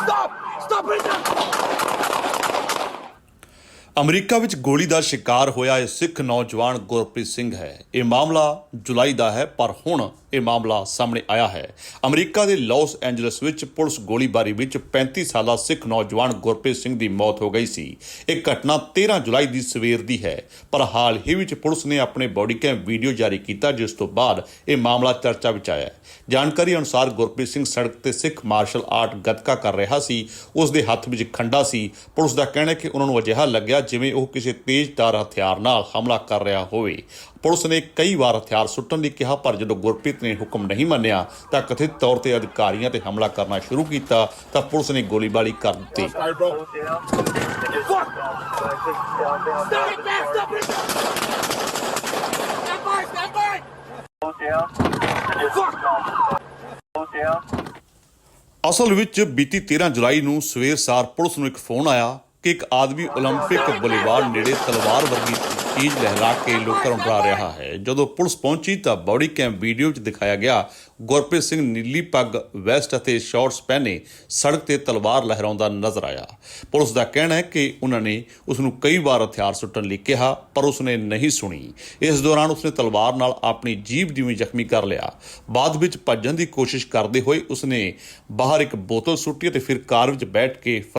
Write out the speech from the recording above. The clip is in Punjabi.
Stop! Stop right now! America ਵਿੱਚ ਗੋਲੀ ਦਾ ਸ਼ਿਕਾਰ ਹੋਇਆ ਇਹ ਸਿੱਖ ਨੌਜਵਾਨ ਗੁਰਪ੍ਰੀਤ ਸਿੰਘ ਹੈ। ਇਹ ਮਾਮਲਾ ਜੁਲਾਈ ਦਾ ਹੈ, ਪਰ ਹੁਣ ਇਹ ਮਾਮਲਾ ਸਾਹਮਣੇ ਆਇਆ ਹੈ। ਅਮਰੀਕਾ ਦੇ ਲਾਸ ਐਂਜਲਸ ਵਿੱਚ ਪੁਲਿਸ ਗੋਲੀਬਾਰੀ ਵਿੱਚ 35 ਸਾਲਾ ਸਿੱਖ ਨੌਜਵਾਨ ਗੁਰਪ੍ਰੀਤ ਸਿੰਘ ਦੀ ਮੌਤ ਹੋ ਗਈ ਸੀ। ਇਹ ਘਟਨਾ 13 ਜੁਲਾਈ ਦੀ ਸਵੇਰ ਦੀ ਹੈ, ਪਰ ਹਾਲ ਹੀ ਵਿੱਚ ਪੁਲਿਸ ਨੇ ਆਪਣੇ ਬੋਡੀ ਕੈਮ ਵੀਡੀਓ ਜਾਰੀ ਕੀਤਾ, ਜਿਸ ਤੋਂ ਬਾਅਦ ਇਹ ਮਾਮਲਾ ਚਰਚਾ ਵਿੱਚ ਆਇਆ ਹੈ। ਜਾਣਕਾਰੀ ਅਨੁਸਾਰ ਗੁਰਪ੍ਰੀਤ ਸਿੰਘ ਸੜਕ ਤੇ ਸਿੱਖ ਮਾਰਸ਼ਲ ਆਰਟ ਗੱਤਕਾ ਕਰ ਰਿਹਾ ਸੀ। ਉਸ ਦੇ ਹੱਥ ਵਿੱਚ ਖੰਡਾ ਸੀ। ਪੁਲਿਸ ਦਾ ਕਹਿਣਾ ਹੈ ਕਿ ਉਹਨਾਂ ਨੂੰ ਅਜਿਹਾ ਲੱਗਿਆ ਜਿਵੇਂ ਉਹ ਕਿਸੇ ਤੇਜ਼ਧਾਰ ਹਥਿਆਰ ਨਾਲ ਹਮਲਾ ਕਰ ਰਿਹਾ ਹੋਵੇ। ਪੁਲਿਸ ਨੇ ਕਈ ਵਾਰ ਹਥਿਆਰ ਸੁੱਟਣ ਲਈ ਕਿਹਾ, ਪਰ ਜਦੋਂ ਗੁਰਪ੍ਰੀਤ ਨੇ ਹੁਕਮ ਨਹੀਂ ਮੰਨਿਆ ਤਾਂ ਕਥਿਤ ਤੌਰ ਤੇ ਅਧਿਕਾਰੀਆਂ ਤੇ ਹਮਲਾ ਕਰਨਾ ਸ਼ੁਰੂ ਕੀਤਾ ਤਾਂ ਪੁਲਿਸ ਨੇ ਗੋਲੀਬਾਰੀ ਕਰ ਦਿੱਤੀ। ਅਸਲ ਵਿੱਚ ਬੀਤੀ 13 ਜੁਲਾਈ ਨੂੰ ਸਵੇਰ ਸਾਰ ਪੁਲਿਸ ਨੂੰ ਇੱਕ ਫੋਨ ਆਇਆ ਕਿ ਇੱਕ ਆਦਮੀ 올림픽 ਬੁਲੇਵਾਰ ਨੇੜੇ ਤਲਵਾਰ ਵਰਗੀ ਚੀਜ਼ ਲਹਿਰਾ ਕੇ ਲੋਕਾਂ ਨੂੰ ਡਰਾ ਰਿਹਾ ਹੈ ਜਦੋਂ ਪੁਲਿਸ ਪਹੁੰਚੀ ਤਾਂ ਬੌਡੀ ਕੈਮ ਵੀਡੀਓ 'ਚ ਦਿਖਾਇਆ ਗਿਆ ਗੁਰਪ੍ਰੀਤ ਸਿੰਘ ਨੀਲੀ ਪੱਗ ਵੈਸਟ ਅਤੇ ਸ਼ਾਰਟਸ ਪਹਿਨੇ ਸੜਕ ਤੇ ਤਲਵਾਰ ਲਹਿਰਾਉਂਦਾ ਨਜ਼ਰ ਆਇਆ ਪੁਲਿਸ ਦਾ ਕਹਿਣਾ ਹੈ ਕਿ ਉਹਨਾਂ ਨੇ ਉਸ ਨੂੰ ਕਈ ਵਾਰ ਹਥਿਆਰ ਸੁੱਟਣ ਲਈ ਕਿਹਾ ਪਰ ਉਸ ਨੇ ਨਹੀਂ ਸੁਣੀ ਇਸ ਦੌਰਾਨ ਉਸਨੇ ਤਲਵਾਰ ਨਾਲ ਆਪਣੀ ਜੀਭ ਦੀ ਵੀ ਜ਼ਖਮੀ ਕਰ ਲਿਆ ਬਾਅਦ ਵਿੱਚ ਭੱਜਣ ਦੀ ਕੋਸ਼ਿਸ਼ ਕਰਦੇ ਹੋਏ ਉਸਨੇ ਬਾਹਰ ਇੱਕ ਬੋਤਲ ਸੁੱਟੀ ਅਤੇ ਫਿਰ ਕਾਰ ਵਿੱਚ ਬੈਠ ਕੇ